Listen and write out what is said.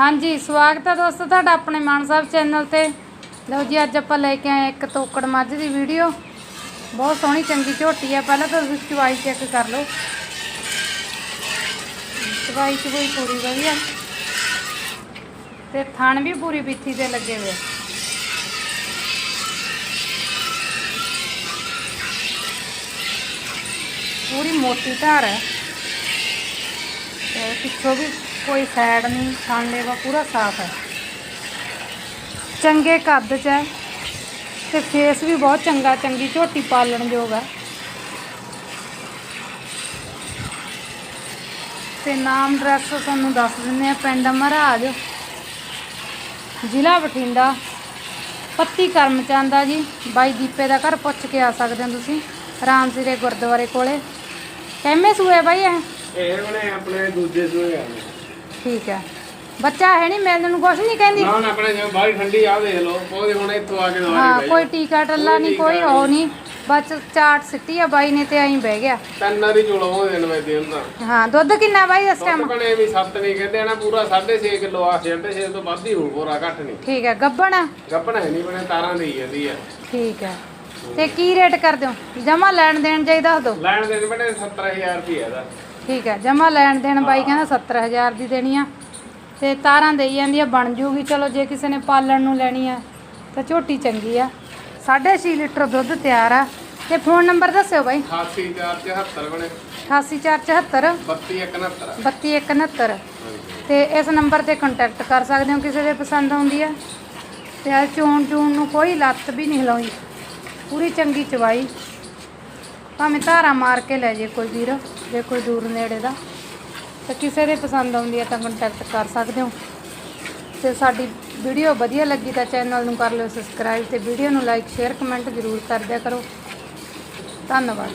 ਹਾਂਜੀ, ਸਵਾਗਤ ਹੈ ਦੋਸਤੋ ਤੁਹਾਡਾ ਆਪਣੇ ਮਾਨ ਸਾਹਿਬ ਚੈਨਲ ਤੇ। ਲਓ ਜੀ, ਅੱਜ ਆਪਾਂ ਲੈ ਕੇ ਆਏ ਇੱਕ ਤੋਕੜ ਮੱਝ ਦੀ ਵੀਡੀਓ। ਬਹੁਤ ਸੋਹਣੀ, ਚੰਗੀ ਝੋਟੀ ਹੈ। ਪਹਿਲਾਂ ਤਾਂ ਤੁਸੀਂ ਚਵਾਈ ਚੈੱਕ ਕਰ ਲਓ। ਚਵਾਈ ਚ ਕੋਈ ਪੂਰੀ ਵਧੀਆ। ਤੇ ਥਣ ਵੀ ਪੂਰੀ ਬਿੱਥੀ ਤੇ ਲੱਗੇ ਹੋਏ ਆ। ਪੂਰੀ ਮੋਟੀ ਧਾਰ ਹੈ। ਤੇ ਪਿੱਛੋਂ ਵੀ ਕੋਈ ਸਾਈਡ ਨਹੀਂ ਥਣ ਪੂਰਾ ਸਾਫ਼ ਹੈ। ਚੰਗੇ ਕੱਦ 'ਚ ਹੈ ਤੇ ਫੇਸ ਵੀ ਬਹੁਤ ਚੰਗਾ, ਚੰਗੀ ਝੋਟੀ ਪਾਲਣ ਹੈ। ਤੇ ਨਾਮ ਡਰੈਸ ਤੁਹਾਨੂੰ ਦੱਸ ਦਿੰਦੇ ਆ ਪਿੰਡ ਮਹਾਰਾਜ, ਜ਼ਿਲ੍ਹਾ ਬਠਿੰਡਾ, ਪੱਤੀ ਕਰਮਚੰਦ ਆ ਜੀ। ਬਾਈ ਦੀਪੇ ਦਾ ਘਰ ਪੁੱਛ ਕੇ ਆ ਸਕਦੇ ਹੋ ਤੁਸੀਂ, ਰਾਮ ਸਿਰੇ ਗੁਰਦੁਆਰੇ ਕੋਲੇ। ਕਿੰਨੇ ਸੂਏ ਬਾਈ ਇਹ? ਇਹ ਉਹਨੇ ਆਪਣੇ ਦੂਜੇ ਸੂਏ ਆ। ਠੀਕ ਹੈ। ਬੱਚਾ ਹੈ ਨਹੀਂ ਮਿਲਣ ਨੂੰ ਕੁਛ ਨਹੀਂ ਕਹਿੰਦੀ। ਨਾ ਨਾ ਆਪਣੇ ਜਿਵੇਂ ਬਾਹਲੀ ਠੰਡੀ ਆ ਦੇਖ ਲਓ। ਉਹਦੇ ਹੁਣ ਇੱਥੋਂ ਆ ਕੇ ਦਵਾਈ ਹਾਂ ਕੋਈ ਟੀਕਾ ਟੱਲਾ ਨਹੀਂ ਕੋਈ ਉਹ ਨਹੀਂ। ਬਸ ਚਾਟ ਸਿੱਟੀ ਆ ਬਾਈ ਨੇ ਤੇ ਐਂ ਬਹਿ ਗਿਆ। ਤਿੰਨ ਵਾਰੀ ਚੋਲੋ ਉਹ ਦਿਨ ਮੈਂ ਦੇਣ ਦਾ ਹਾਂ ਦੁੱਧ ਕਿੰਨਾ ਬਾਈ ਇਸ ਟਾਈਮ ਕਣੇ ਵੀ ਸੱਤ ਨਹੀਂ ਕਹਿੰਦੇ ਨਾ ਪੂਰਾ 6.5 ਕਿਲੋ ਆ 6.5 ਤੋਂ ਵੱਧ ਹੀ ਹੋਊ ਪੂਰਾ ਘੱਟ ਨਹੀਂ। ਠੀਕ ਹੈ ਗੱਬਣ? ਆ? ਗੱਪਣ ਹੈ ਨਹੀਂ ਬਣੇ ਤਾਰਾਂ ਦੇਈ ਜਾਂਦੀ ਆ। ਠੀਕ ਹੈ। ਤੇ ਕੀ ਰੇਟ ਕਰ ਦਿਓ ਜਮਾ ਲੈਣ ਦੇਣ ਜਾਈ ਦੱਸ ਦਿਓ ਲੈਣ ਦੇਣ ਬਣੇ 70000 ਰੁਪਏ ਦਾ। ਠੀਕ ਹੈ ਜਮਾ ਲੈਣ ਦੇਣ ਬਾਈ ਕਹਿੰਦਾ 70000 ਦੀ ਦੇਣੀ ਆ। ਤੇ ਤਾਰਾਂ ਦੇਈ ਜਾਂਦੀ ਆ ਬਣ ਜੂਗੀ। ਚਲੋ ਜੇ ਕਿਸੇ ਨੇ ਪਾਲਣ ਨੂੰ ਲੈਣੀ ਆ ਤਾਂ ਝੋਟੀ ਚੰਗੀ ਆ। 6.5 ਲੀਟਰ ਦੁੱਧ ਤਿਆਰ ਆ। ਤੇ ਫੋਨ ਨੰਬਰ ਦੱਸਿਓ ਬਾਈ। 8474 ਬਣੇ। 88474 3269 3269 ਤੇ ਇਸ ਨੰਬਰ ਤੇ ਕੰਟੈਕਟ ਕਰ ਸਕਦੇ ਹੋ ਕਿਸੇ ਦੇ ਪਸੰਦ ਆਉਂਦੀ ਆ। ਤੇ ਆ ਚੋਣ ਚੂਣ ਨੂੰ ਕੋਈ ਲੱਤ ਵੀ ਨਹੀਂ ਹਿਲਾਉਂਦੀ ਪੂਰੀ ਚੰਗੀ ਚਵਾਈ। ਭਾਵੇਂ ਧਾਰਾ ਮਾਰ ਕੇ ਲੈ ਜੇ ਕੋਈ ਵੀਰ। ਜੇ ਕੋਈ ਦੂਰ ਨੇੜੇ ਦਾ, ਤਾਂ ਕਿਸੇ ਦੇ ਪਸੰਦ ਆਉਂਦੀ ਹੈ ਤਾਂ ਕੰਟੈਕਟ ਕਰ ਸਕਦੇ ਹੋ। ਤੇ ਸਾਡੀ ਵੀਡੀਓ ਵਧੀਆ ਲੱਗੀ ਤਾਂ ਚੈਨਲ ਨੂੰ ਕਰ ਲਿਓ ਸਬਸਕ੍ਰਾਈਬ ਤੇ ਵੀਡੀਓ ਨੂੰ ਲਾਈਕ ਸ਼ੇਅਰ ਕਮੈਂਟ ਜ਼ਰੂਰ ਕਰ ਦਿਆ ਕਰੋ। ਧੰਨਵਾਦ।